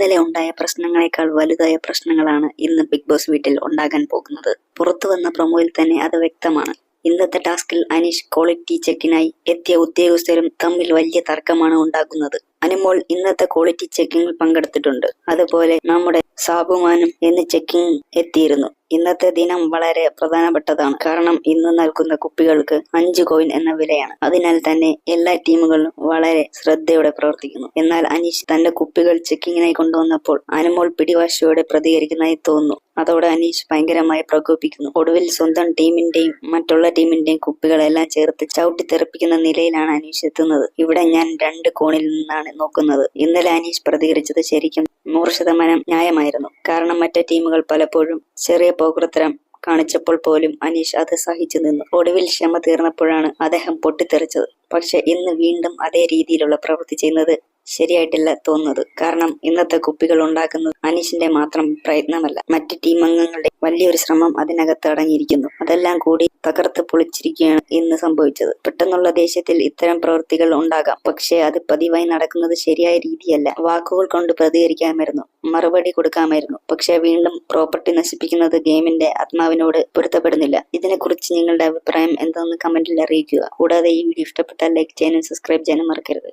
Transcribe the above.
ഇന്നലെ ഉണ്ടായ പ്രശ്നങ്ങളെക്കാൾ വലുതായ പ്രശ്നങ്ങളാണ് ഇന്ന് ബിഗ് ബോസ് വീട്ടിൽ ഉണ്ടാകാൻ പോകുന്നത്. പുറത്തു വന്ന പ്രൊമോയിൽ തന്നെ അത് വ്യക്തമാണ്. ഇന്നത്തെ ടാസ്കിൽ അനീഷ് ക്വാളിറ്റി ചെക്കിനായി എത്തിയ ഉദ്യോഗസ്ഥരും തമ്മിൽ വലിയ തർക്കമാണ് ഉണ്ടാക്കുന്നത് അനുമോൾ ഇന്നത്തെ ക്വാളിറ്റി ചെക്കിങ്ങിൽ പങ്കെടുത്തിട്ടുണ്ട്. അതുപോലെ നമ്മുടെ സാബുമാനും ഇന്ന് ചെക്കിംഗ് എത്തിയിരുന്നു. ഇന്നത്തെ ദിനം വളരെ പ്രധാനപ്പെട്ടതാണ്. കാരണം ഇന്ന് നൽകുന്ന കുപ്പികൾക്ക് അഞ്ച് കോയിൻ എന്ന വിലയാണ്. അതിനാൽ തന്നെ എല്ലാ ടീമുകളും വളരെ ശ്രദ്ധയോടെ പ്രവർത്തിക്കുന്നു. എന്നാൽ അനീഷ് തന്റെ കുപ്പികൾ ചെക്കിങ്ങിനായി കൊണ്ടുവന്നപ്പോൾ അനുമോൾ പിടിവാശിയോടെ പ്രതികരിക്കുന്നതായി തോന്നുന്നു. അതോടെ അനീഷ് ഭയങ്കരമായി പ്രകോപിക്കുന്നു. ഒടുവിൽ സ്വന്തം ടീമിന്റെയും മറ്റുള്ള ടീമിന്റെയും കുപ്പികളെല്ലാം ചേർത്ത് ചവിട്ടി തെറിപ്പിക്കുന്ന നിലയിലാണ് അനീഷ് എത്തുന്നത്. ഇവിടെ ഞാൻ രണ്ട് കോണിൽ നിന്നാണ് നോക്കുന്നത്. ഇന്നലെ അനീഷ് പ്രതികരിച്ചത് ശരിക്കും നൂറ് ശതമാനം ന്യായമായിരുന്നു. കാരണം മറ്റേ ടീമുകൾ പലപ്പോഴും ചെറിയ പോകൃത്തരം കാണിച്ചപ്പോൾ പോലും അനീഷ് അത് സഹിച്ചു നിന്നു. ഒടുവിൽ ക്ഷമ തീർന്നപ്പോഴാണ് അദ്ദേഹം പൊട്ടിത്തെറിച്ചത്. പക്ഷെ ഇന്ന് വീണ്ടും അതേ രീതിയിലുള്ള പ്രവൃത്തി ചെയ്യുന്നത് ശരിയായിട്ടില്ല തോന്നുന്നത്. കാരണം ഇന്നത്തെ കുപ്പികൾ ഉണ്ടാക്കുന്നത് അനീഷിന്റെ മാത്രം പ്രയത്നമല്ല. മറ്റ് ടീം അംഗങ്ങളുടെ വലിയൊരു ശ്രമം അതിനകത്ത് അടങ്ങിയിരിക്കുന്നു. അതെല്ലാം കൂടി തകർത്ത് പൊളിച്ചിരിക്കുകയാണ് ഇന്ന് സംഭവിച്ചത്. പെട്ടെന്നുള്ള ദേശത്തിൽ ഇത്തരം പ്രവൃത്തികൾ ഉണ്ടാകാം. പക്ഷേ അത് പതിവായി നടക്കുന്നത് ശരിയായ രീതിയല്ല. വാക്കുകൾ കൊണ്ട് പ്രതികരിക്കാമായിരുന്നു. മറുപടി കൊടുക്കാമായിരുന്നു. പക്ഷേ വീണ്ടും പ്രോപ്പർട്ടി നശിപ്പിക്കുന്നത് ഗെയിമിന്റെ ആത്മാവിനോട് പൊരുത്തപ്പെടുന്നില്ല. ഇതിനെക്കുറിച്ച് നിങ്ങളുടെ അഭിപ്രായം എന്തെന്ന് കമന്റിൽ അറിയിക്കുക. കൂടാതെ ഈ വീഡിയോ ഇഷ്ടപ്പെട്ടാൽ ലൈക്ക് ചെയ്യാനും സബ്സ്ക്രൈബ് ചെയ്യാനും മറക്കരുത്.